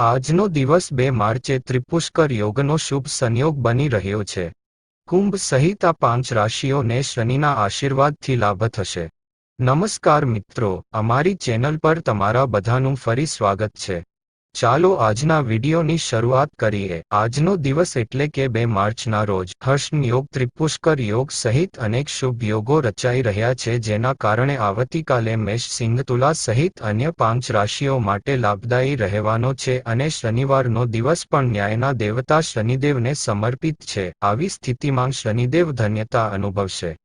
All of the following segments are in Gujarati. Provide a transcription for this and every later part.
આજનો દિવસ બે માર્ચે ત્રિપુષ્કર યોગનો શુભ સંયોગ બની રહ્યો છે. કુંભ સહિત આ પાંચ રાશિઓને શનિના આશીર્વાદથી લાભ થશે. નમસ્કાર મિત્રો, અમારી ચેનલ પર તમારા બધાનું ફરી સ્વાગત છે. ચાલો આજના વિડીયોની શરૂઆત કરીએ. આજનો દિવસ એટલે કે બે માર્ચના રોજ હર્ષન યોગ ત્રિપુષ્કર યોગ સહિત અનેક શુભ યોગો રચાઈ રહ્યા છે, જેના કારણે આવતીકાલે મેષ સિંહ તુલા સહિત અન્ય પાંચ રાશિઓ માટે લાભદાયી રહેવાનો છે અને શનિવારનો દિવસ પણ ન્યાયના દેવતા શનિદેવને સમર્પિત છે. આવી સ્થિતિમાં શનિદેવ ધન્યતા અનુભવશે.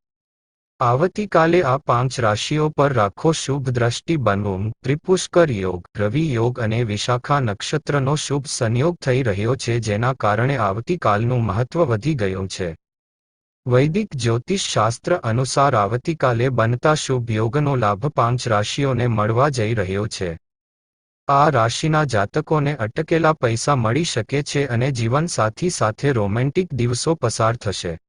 આવતીકાલે આ પાંચ રાશિઓ પર રાખો શુભ દ્રષ્ટિ બનવું ત્રિપુષ્કર યોગ, રવિ યોગ અને વિશાખા નક્ષત્રનો શુભ સંયોગ થઈ રહ્યો છે, જેના કારણે આવતીકાલનું મહત્વ વધી ગયું છે. વૈદિક જ્યોતિષ શાસ્ત્ર અનુસાર આવતીકાલે બનતા શુભ યોગનો લાભ પાંચ રાશિઓને મળવા જઈ રહ્યો છે. આ રાશિના જાતકોને અટકેલા પૈસા મળી શકે છે અને જીવનસાથી સાથે રોમેન્ટિક દિવસો પસાર થશે.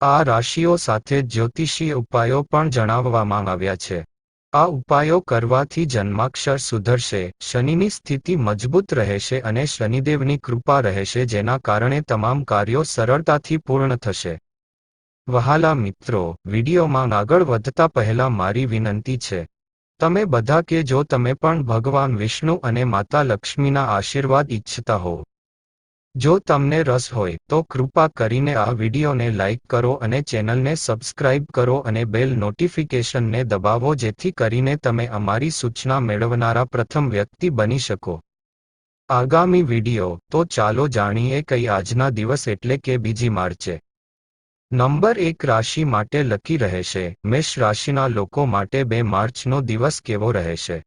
આ રાશિઓ સાથે જ્યોતિષીય ઉપાયો પણ જણાવવામાં આવ્યા છે. આ ઉપાયો કરવાથી જન્માક્ષર સુધરશે, શનિની સ્થિતિ મજબૂત રહેશે અને શનિદેવની કૃપા રહેશે જેના કારણે તમામ કાર્યો સરળતાથી પૂર્ણ થશે. વહાલા મિત્રો, વિડીયોમાં આગળ વધતા પહેલા મારી વિનંતી છે. તમે બધા કે જો તમે પણ ભગવાન વિષ્ણુ અને માતા લક્ષ્મીના આશીર્વાદ ઈચ્છતા હો જો તમને રસ હોય, તો કૃપા કરીને આ વિડીયોને લાઇક કરો અને ચેનલને સબસ્ક્રાઇબ કરો અને બેલ નોટિફિકેશનને દબાવો જેથી કરીને તમે અમારી સૂચના મેળવનારા પ્રથમ વ્યક્તિ બની શકો. આગામી વીડિયો, તો ચાલો જાણીએ કઈ આજના દિવસ એટલે કે બીજી માર્ચે. નંબર એક રાશિ માટે લકી રહેશે. મેષ રાશિના લોકો માટે બે માર્ચનો દિવસ કેવો રહેશે?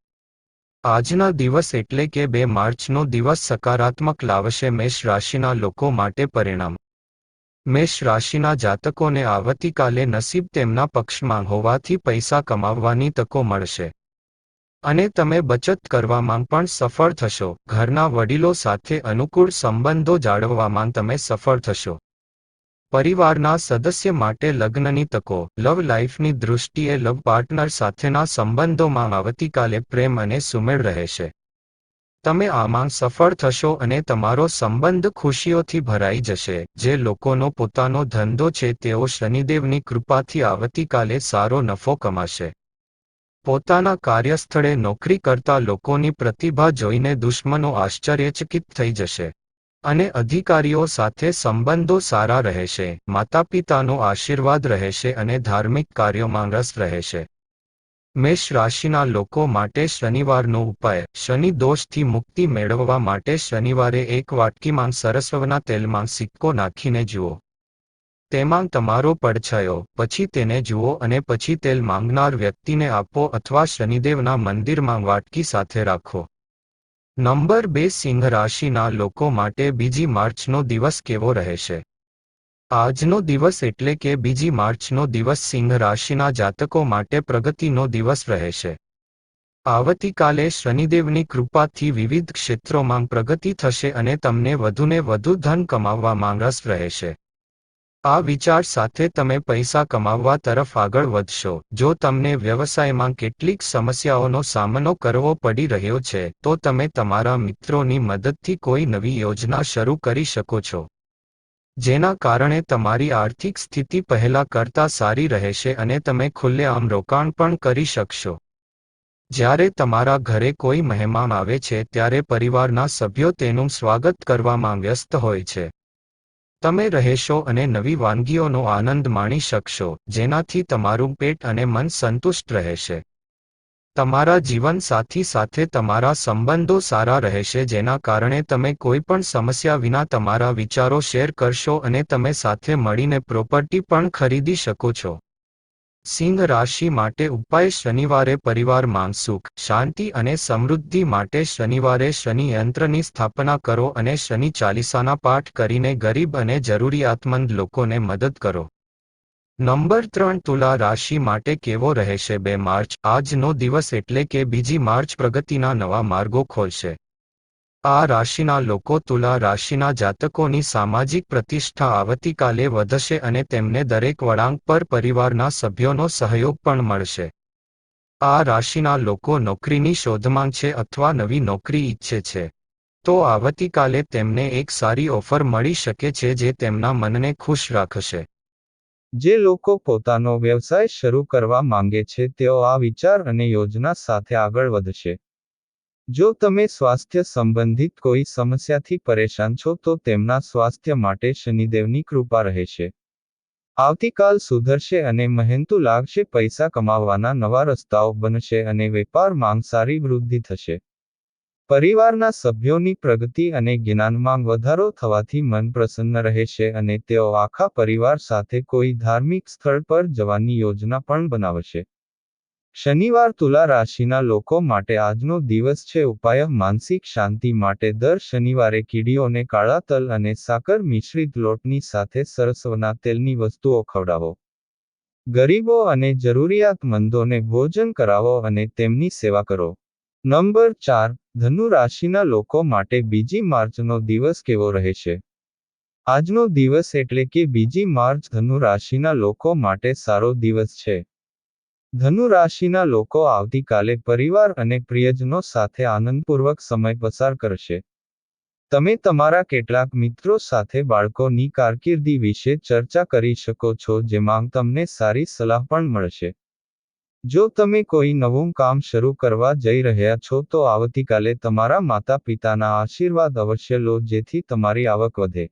આજના દિવસ એટલે કે બે માર્ચનો દિવસ સકારાત્મક લાવશે મેષ રાશિના લોકો માટે પરિણામ. મેષ રાશિના જાતકોને આવતીકાલે નસીબ તેમના પક્ષમાં હોવાથી પૈસા કમાવવાની તકો મળશે. અને તમે બચત કરવામાં પણ સફળ થશો. ઘરના વડીલો સાથે અનુકૂળ સંબંધો જાળવવામાં તમે સફળ થશો. પરિવારના સદસ્ય માટે લગ્નની તકો લવ લાઈફની દૃષ્ટિએ લવ પાર્ટનર સાથેના સંબંધોમાં આવતીકાલે પ્રેમ અને સુમેળ રહેશે તમે આમાં સફળ થશો અને તમારો સંબંધ ખુશીઓથી ભરાઈ જશે. જે લોકોનો પોતાનો ધંધો છે, તેઓ શનિદેવની કૃપાથી આવતીકાલે સારો નફો કમાશે. પોતાના કાર્યસ્થળે નોકરી કરતા લોકોની પ્રતિભા જોઈને દુશ્મનો આશ્ચર્યચકિત થઈ જશે. અને અધિકારીઓ સાથે સંબંધો સારા રહેશે, માતાપિતાનો આશીર્વાદ રહેશે અને ધાર્મિક કાર્યોમાં રસ રહેશે. મેષ રાશિના લોકો માટે શનિવારનો ઉપાય, શનિ દોષથી મુક્તિ મેળવવા માટે શનિવારે એક વાટકીમાં સરસવના તેલમાં સિક્કો નાખીને જુઓ. તેમાં તમારો પડછાયો, પછી તેને જુઓ અને પછી તેલ માંગનાર વ્યક્તિને આપો અથવા શનિદેવના મંદિરમાં વાટકી સાથે રાખો. નંબર બે સિંહ રાશિના લોકો માટે બીજી માર્ચનો દિવસ કેવો રહેશે? આજનો દિવસ એટલે કે બીજી માર્ચનો દિવસ સિંહ રાશિના જાતકો માટે પ્રગતિનો દિવસ રહેશે. આવતીકાલે શનિદેવની કૃપાથી વિવિધ ક્ષેત્રોમાં પ્રગતિ થશે અને તમને વધુને વધુ ધન કમાવવામાં રસ રહેશે. આ વિચાર સાથે તમે પૈસા કમાવવા તરફ આગળ વધશો. જો તમને વ્યવસાયમાં કેટલીક સમસ્યાઓનો સામનો કરવો પડી રહ્યો છે, તો તમે તમારા મિત્રોની મદદથી કોઈ નવી યોજના શરૂ કરી શકો છો. જેના કારણે તમારી આર્થિક સ્થિતિ પહેલા કરતાં સારી રહેશે અને તમે ખુલ્લેઆમ રોકાણ પણ કરી શકશો. જ્યારે તમારા ઘરે કોઈ મહેમાન આવે છે, ત્યારે પરિવારના સભ્યો તેનું સ્વાગત કરવામાં વ્યસ્ત હોય છે. તમે રહેશો અને નવી વાનગીઓનો આનંદ માણી શકશો, જેનાથી તમારું પેટ અને મન સંતુષ્ટ રહેશે. તમારા જીવન સાથી સાથે તમારા સંબંધો સારા રહેશે, જેના કારણે તમે કોઈ પણ સમસ્યા વિના તમારા વિચારો શેર કરશો અને તમે સાથે મળીને પ્રોપર્ટી પણ ખરીદી શકો છો. સિંહ રાશિ માટે ઉપાય શનિવારે પરિવારમાં સુખ, શાંતિ અને સમૃદ્ધિ માટે શનિવારે શનિ યંત્રની સ્થાપના કરો અને શનિ ચાલીસાના પાઠ કરીને ગરીબ અને જરૂરિયાતમંદ લોકોને મદદ કરો. નંબર ત્રણ, તુલા રાશિ માટે કેવો રહેશે બે માર્ચ? આજનો દિવસ એટલે કે બીજી માર્ચ પ્રગતિના નવા માર્ગો ખોલશે. આ રાશિના લોકો તુલા રાશિના જાતકોની સામાજિક પ્રતિષ્ઠા આવતીકાલે વધશે અને તેમને દરેક વળાંક પર પરિવારના સભ્યોનો સહયોગ પણ મળશે. આ રાશિના લોકો નોકરીની શોધમાં છે અથવા નવી નોકરી ઈચ્છે છે. તો આવતીકાલે તેમને એક સારી ઓફર મળી શકે છે જે તેમના મનને ખુશ રાખશે. જે લોકો પોતાનો વ્યવસાય શરૂ કરવા માંગે છે તેઓ આ વિચાર અને યોજના સાથે આગળ વધશે. જો તમે સ્વાસ્થ્ય સંબંધિત કોઈ સમસ્યાથી પરેશાન છો, તો તેમના સ્વાસ્થ્ય માટે શનિદેવની કૃપા રહેશે. આવતીકાલ સુધરશે અને મહેનતુ લાગશે, પૈસા કમાવવાના નવા રસ્તાઓ બનશે અને વેપારમાં સારી વૃદ્ધિ થશે. પરિવારના સભ્યોની પ્રગતિ અને જ્ઞાનમાં વધારો થવાથી મન પ્રસન્ન રહેશે અને તેઓ આખા પરિવાર સાથે કોઈ ધાર્મિક સ્થળ પર જવાની યોજના પણ બનાવશે. શનિવાર તુલા રાશિના લોકો માટે આજનો દિવસ છે ઉપાય, માનસિક શાંતિ માટે દર શનિવારે કીડીઓને કાળા તલ અને સાકર મિશ્રિત લોટની સાથે સરસવના તેલની વસ્તુઓ ખવડાવો. ગરીબો અને જરૂરિયાતમંદોને ભોજન કરાવો અને તેમની સેવા કરો. નંબર ચાર, ધનુ રાશિના લોકો માટે બીજી માર્ચનો દિવસ કેવો રહેશે આજનો દિવસ એટલે કે બીજી માર્ચ ધનુ રાશિના લોકો માટે સારો દિવસ છે. ધનુ રાશિના લોકો આવતીકાલે પરિવાર અને પ્રિયજનો સાથે આનંદપૂર્વક સમય પસાર કરશે. તમે તમારા કેટલાક મિત્રો સાથે બાળકોની કારકિર્દી વિશે ચર્ચા કરી શકો છો જેમાં તમને સારી સલાહ પણ મળશે. જો તમે કોઈ નવું કામ શરૂ કરવા જઈ રહ્યા છો તો આવતીકાલે તમારા માતા પિતાના આશીર્વાદ અવશ્ય લો જેથી તમારી આવક વધે.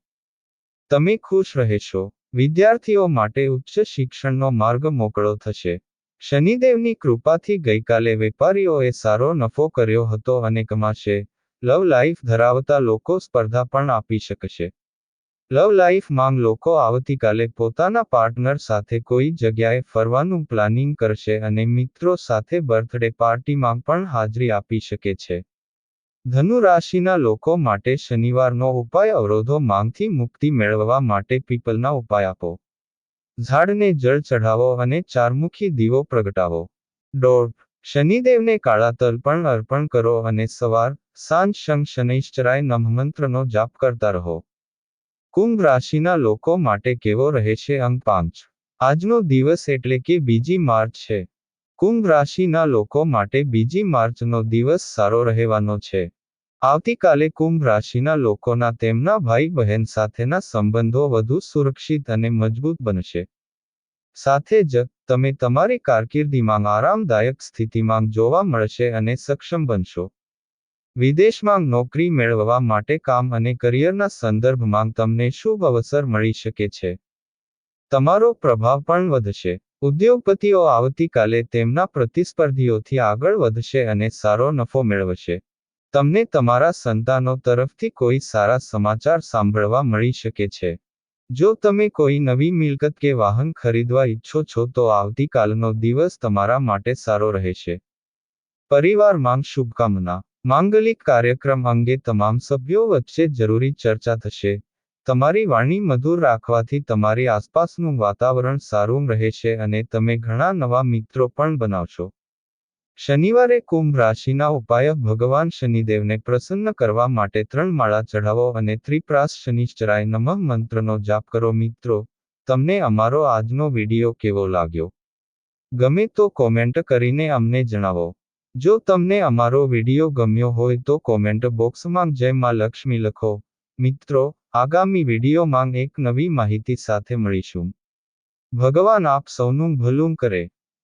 તમે ખુશ રહેશો. વિદ્યાર્થીઓ માટે ઉચ્ચ શિક્ષણનો માર્ગ મોકળો થશે. શનિદેવની કૃપાથી ગઈકાલે વેપારીઓએ સારો નફો કર્યો હતો અને કમાશે. લવ લાઈફ ધરાવતા લોકો સ્પર્ધા પણ આપી શકશે. લવ લાઈફ માંગ લોકો આવતીકાલે પોતાના પાર્ટનર સાથે કોઈ જગ્યાએ ફરવાનું પ્લાનિંગ કરશે અને મિત્રો સાથે બર્થડે પાર્ટીમાં પણ હાજરી આપી શકે છે. ધનુ રાશિના લોકો માટે શનિવારનો ઉપાય અવરોધો માંગથી મુક્તિ મેળવવા માટે પીપલના ઉપાય આપો. ઝાડને જળ ચઢાવો અને ચારમુખી દીવો પ્રગટાવો. દોઢ, શનિદેવને કાળા તલ પણ અર્પણ કરો અને સવાર, સાંજ શંખ શનૈશ્ચરાય નમમંત્રનો જાપ કરતા રહો. કુંભ રાશિના લોકો માટે કેવો રહેશે અંક પાંચ? આજનો દિવસ એટલે કે બીજી માર્ચ છે. કુંભ રાશિના લોકો માટે બીજી માર્ચનો દિવસ સારો રહેવાનો છે. આવતીકાલે કુંભ રાશિના લોકોના તેમના ભાઈ બહેન સાથેના સંબંધો વધુ સુરક્ષિત અને મજબૂત બનશે. સાથે જ, તમે તમારી કારકિર્દીમાં આરામદાયક સ્થિતિમાં જોવા મળશે અને સક્ષમ બનશો. વિદેશમાં નોકરી મેળવવા માટે કામ અને કરિયરના સંદર્ભમાં તમને શુભ અવસર મળી શકે છે. તમારો પ્રભાવ પણ વધશે. ઉદ્યોગપતિઓ આવતીકાલે તેમના પ્રતિસ્પર્ધીઓથી આગળ વધશે અને સારો નફો મેળવશે. તમને તમારા સંતાનો તરફથી કોઈ સારા સમાચાર સાંભળવા મળી શકે છે. જો તમે કોઈ નવી મિલકત કે વાહન ખરીદવા ઈચ્છો છો તો આવતીકાલનો દિવસ તમારા માટે સારો રહેશે. પરિવારમાં શુભકામના. માંગલિક કાર્યક્રમ અંગે તમામ સભ્યો વચ્ચે જરૂરી ચર્ચા થશે. તમારી વાણી મધુર રાખવાથી તમારી આસપાસનું વાતાવરણ સારું રહેશે અને તમે ઘણા નવા મિત્રો પણ બનાવશો. શનિવારે કુંભ રાશિના ઉપાય ભગવાન શનિદેવને પ્રસન્ન કરવા માટે ત્રણ માળા ચઢાવો અને ત્રિપ્રાસ શનિશ્ચરાય નમઃ મંત્રનો જાપ કરો. મિત્રો, તમને અમારો આજનો વિડિયો કેવો લાગ્યો? ગમે તો કોમેન્ટ કરીને અમને જણાવો. જો તમને અમારો વિડિયો ગમ્યો હોય તો કોમેન્ટ બોક્સમાં જય માં લક્ષ્મી લખો. મિત્રો, આગામી વિડીયોમાં એક નવી માહિતી સાથે મળીશું. ભગવાન આપ સૌનું ભલું કરે.